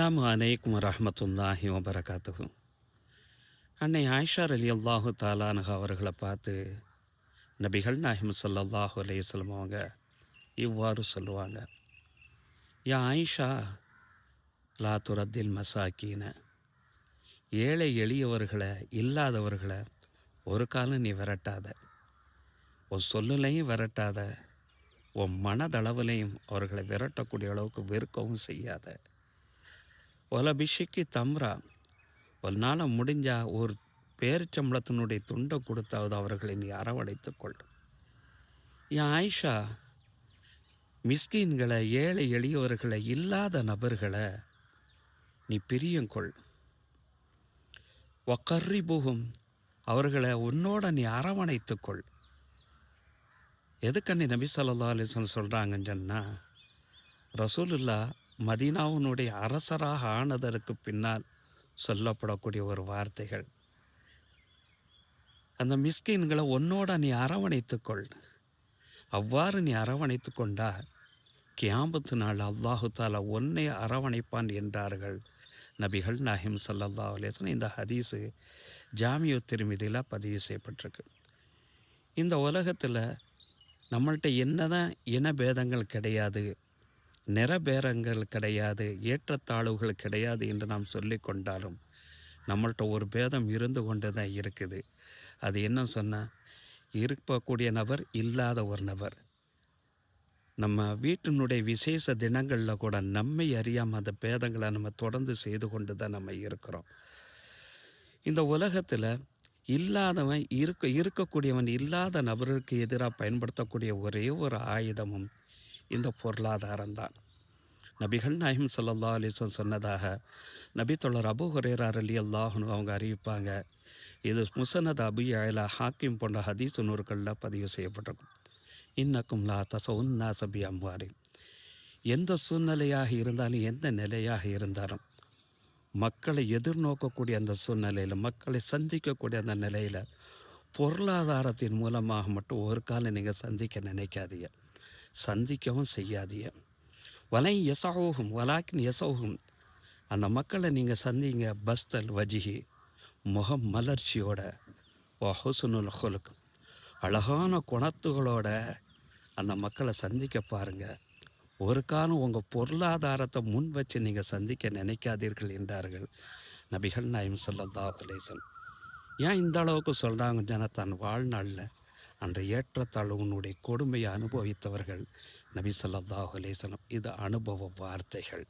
அஸ்லாம் அலைக்கும் வரமத்துல்லாஹி வபரகாத்துஹு அன்னை ஆயிஷார் அலி அல்லாஹு தாலானக அவர்களை பார்த்து நபிகள் நாஹிம் சல்லாஹு அலைய வஸல்லம் அவங்க இவ்வாறு சொல்லுவாங்க யா ஆயிஷா லா துரத்தில் மசாக்கீன ஏழை எளியவர்களை இல்லாதவர்களை ஒரு காலம் நீ விரட்டாத உன் சொல்லுலையும் விரட்டாத உன் மனதளவுலையும் அவர்களை விரட்டக்கூடிய அளவுக்கு வெறுக்கவும் செய்யாத ஒல பிஷிக்கு தம்ரா உன்னால் முடிஞ்சால் ஒரு பேரிச்சம்பளத்தினுடைய துண்டை கொடுத்தாவது அவர்களை நீ அரவணைத்துக்கொள் என் ஆயிஷா மிஸ்கீன்களை ஏழை எளியவர்களை இல்லாத நபர்களை நீ பிரியங்கொள் ஒக்கர்ரி போகும் அவர்களை உன்னோட நீ அரவணைத்துக்கொள் எதுக்கண்ணி நபி சொல்லா அலிஸ்வன் சொல்கிறாங்கன்னு சொன்னால் ரசூலுல்லா மதீனாவினுடைய அரசராக ஆனதற்கு பின்னால் சொல்லப்படக்கூடிய ஒரு வார்த்தைகள். அந்த மிஸ்கின்களை உன்னோட நீ அரவணைத்துக்கொள் அவ்வாறு நீ அரவணைத்து கொண்டா கியாம்பத்து நாள் அல்லாஹு தாலா ஒன்னை அரவணைப்பான் என்றார்கள் நபிகள் நாஹிம் சல்லல்லா அலேசன் இந்த ஹதீஸு ஜாமியோ திருமதியில் பதிவு செய்யப்பட்டிருக்கு. இந்த உலகத்தில் நம்மள்கிட்ட என்னதான் இனபேதங்கள் கிடையாது. நிறபேரங்கள் கிடையாது ஏற்றத்தாழ்வுகள் கிடையாது என்று நாம் சொல்லி கொண்டாலும் நம்மள்கிட்ட ஒரு பேதம் இருந்து கொண்டு தான் இருக்குது. அது என்ன சொன்னால் இருக்கக்கூடிய நபர் இல்லாத ஒரு நபர். நம்ம வீட்டினுடைய விசேஷ தினங்களில் கூட நம்மை அறியாமல் அந்த பேதங்களை நம்ம தொடர்ந்து செய்து கொண்டு தான் நம்ம இருக்கிறோம். இந்த உலகத்தில் இல்லாதவன் இருக்க இருக்கக்கூடியவன் இல்லாத நபருக்கு எதிராக பயன்படுத்தக்கூடிய ஒரே ஒரு ஆயுதமும் இந்த பொருளாதாரம்தான் நபிகள் நாயிம் சல்லா அலிஸ்வன் சொன்னதாக நபி தொழர் அபு ஹுரேரார் அலி அல்லாஹ்னு அவங்க அறிவிப்பாங்க. இது முசனத் அபு அயலா ஹாக்கிம் போன்ற ஹதீஸ் நூறுகளில் பதிவு செய்யப்பட்டிருக்கும். இன்னக்கும் லா தசவுன் நாசபி அம்வாரி எந்த சூழ்நிலையாக இருந்தாலும் எந்த நிலையாக இருந்தாலும் மக்களை எதிர்நோக்கக்கூடிய அந்த சூழ்நிலையில் மக்களை சந்திக்கக்கூடிய அந்த நிலையில் பொருளாதாரத்தின் மூலமாக மட்டும் ஒரு காலம் நீங்கள் சந்திக்க நினைக்காதீங்க. சந்திக்கவும் செய்யாதீங்க. வலை எசோகும் வலாக்கின் எசோகும் அந்த மக்களை நீங்கள் சந்திங்க பஸ்தல் வஜிஹி முகம் மலர்ச்சியோட ஹுசுனுல் ஹொலுக்கும் அழகான குணத்துகளோட அந்த மக்களை சந்திக்க பாருங்கள் ஒரு காலம் உங்கள் பொருளாதாரத்தை முன் வச்சு நீங்கள் சந்திக்க நினைக்காதீர்கள் என்றார்கள் நபிகள் நாயம் சல்லல்லா அலேசன் ஏன் இந்த அளவுக்கு சொல்கிறாங்க தன் வாழ்நாளில் அன்று ஏற்றத்தாழ்வுனுடைய கொடுமையை அனுபவித்தவர்கள். நபி சல்லல்லாஹ் அலேசலம் இது அனுபவ வார்த்தைகள்.